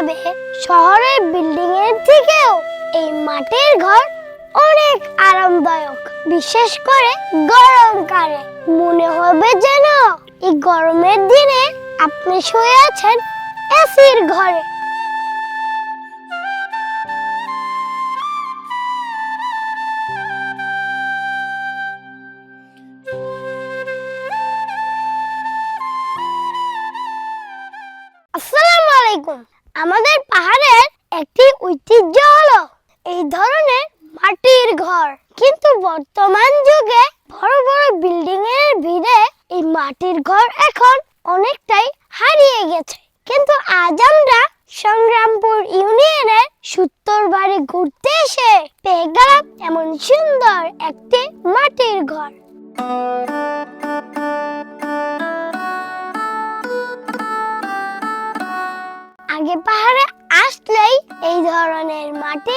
ভাবে শহরের বিল্ডিং এর থেকেও এই মাটির ঘর অনেক আরামদায়ক। বিশেষ করে গরমকালে। মনে হবে যেন এই গরমের দিনে আপনি শুয়ে আছেন এসির ঘরে। আসসালামু আলাইকুম। আমাদের পাহাড়ের একটি ঐতিহ্য হলো এই ধরনের মাটির ঘর। কিন্তু বর্তমান যুগে বড় বড় বিল্ডিং এর ভিড়ে এই মাটির ঘর এখন অনেকটাই হারিয়ে গেছে। কিন্তু আজ আমরা সংগ্রামপুর ইউনিয়নের সূত্তর বাড়ি ঘুরতে এসে পেয়ে গেলাম এমন সুন্দর একটি মাটির ঘর।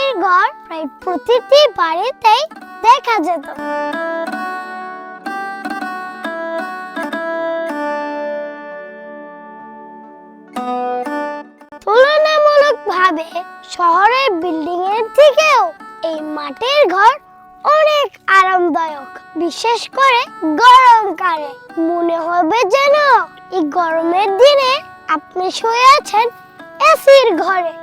মাটির ঘর প্রায় প্রতিটি বাড়িতেই দেখা যেত। তুলনামূলকভাবে শহরের বিল্ডিং এর থেকেও এই মাটির ঘর অনেক আরামদায়ক, বিশেষ করে গরমকালে। মনে হবে যেন এই গরমের দিনে আপনি শুয়ে আছেন এসির ঘরে।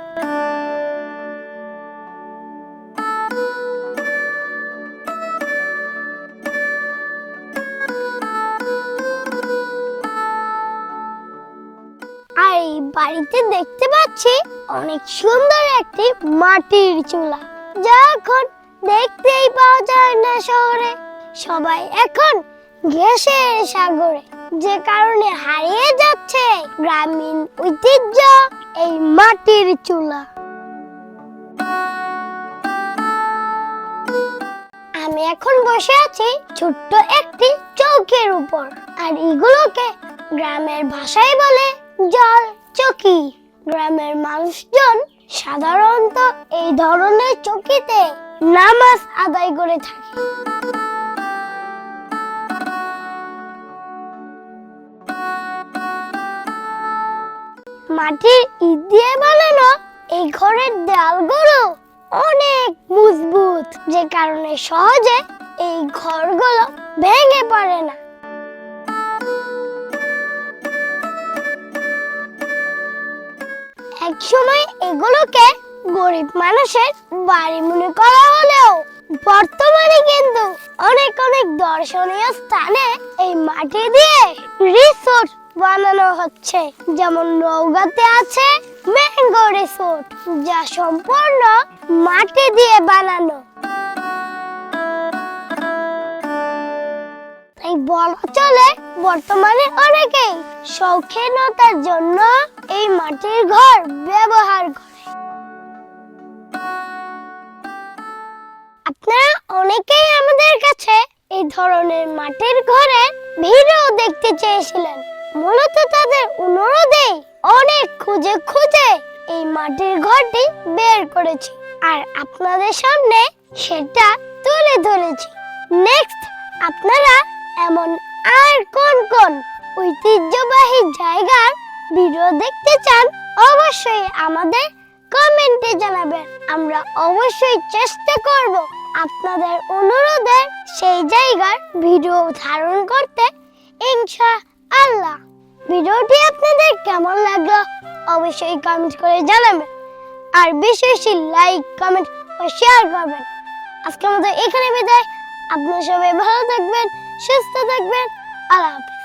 আর এই বাড়িতে দেখতে পাচ্ছি অনেক সুন্দর একটি মাটির চুলা। যা এখন দেখতেই পাওয়া যায় না শহরে। সবাই এখন গ্যাসের সাগরে। যে কারণে হারিয়ে যাচ্ছে গ্রামীণ ঐতিহ্য এই মাটির চুলা। আমি এখন বসে আছি ছোট্ট একটি চৌকির উপর। আর এগুলোকে গ্রামের ভাষায় বলে জল চকি। গ্রামের মানুষজন সাধারণত এই ধরনের চকিতে নামাজ আদায় করে থাকে। মাটির ইট দিয়ে বানানো এই ঘরের দেয়ালগুলো অনেক মজবুত, যে কারণে সহজে এই ঘরগুলো ভেঙে পড়ে না। সময় এগুলোকে গরিব মানুষের বাড়ি মনে করা হলেও বর্তমানে কিন্তু অনেক অনেক দর্শনীয় স্থানে এই মাটি দিয়ে রিসোর্ট বানানো হচ্ছে। যেমন নৌগাতে আছে ম্যাঙ্গো রিসোর্ট যা সম্পূর্ণ মাটি দিয়ে বানানো। বলা চলে, বর্তমানে অনেকেই শৌখিনতার জন্য এই মাটির ঘর ব্যবহার করে। আপনারা অনেকেই আমাদের কাছে এই ধরনের মাটির ঘরে ভিডিও দেখতে চেয়েছিলেন। মূলত তাদের অনুরোধেই অনেক খুঁজে খুঁজে এই মাটির ঘরটি বের করেছি। আর আপনাদের সামনে সেটা তুলে ধরেছি। নেক্সট আপনারা এমন আর কোন কোন ঐতিহ্যবাহী জায়গার ভিডিও দেখতে চান, অবশ্যই আমাদের কমেন্টে জানাবেন। আমরা অবশ্যই চেষ্টা করব আপনাদের অনুরোধে সেই জায়গার ভিডিও ধারণ করতে ইনশা আল্লাহ ভিডিওটি আপনাদের কেমন লাগল অবশ্যই কমেন্ট করে জানাবেন। আর বেশি বেশি লাইক, কমেন্ট ও শেয়ার করবেন। আজকের মতো এখানে বিদায়। আপনারা সবাই ভালো থাকবেন, সুস্থ থাকবেন। আল্লাহ হাফেজ।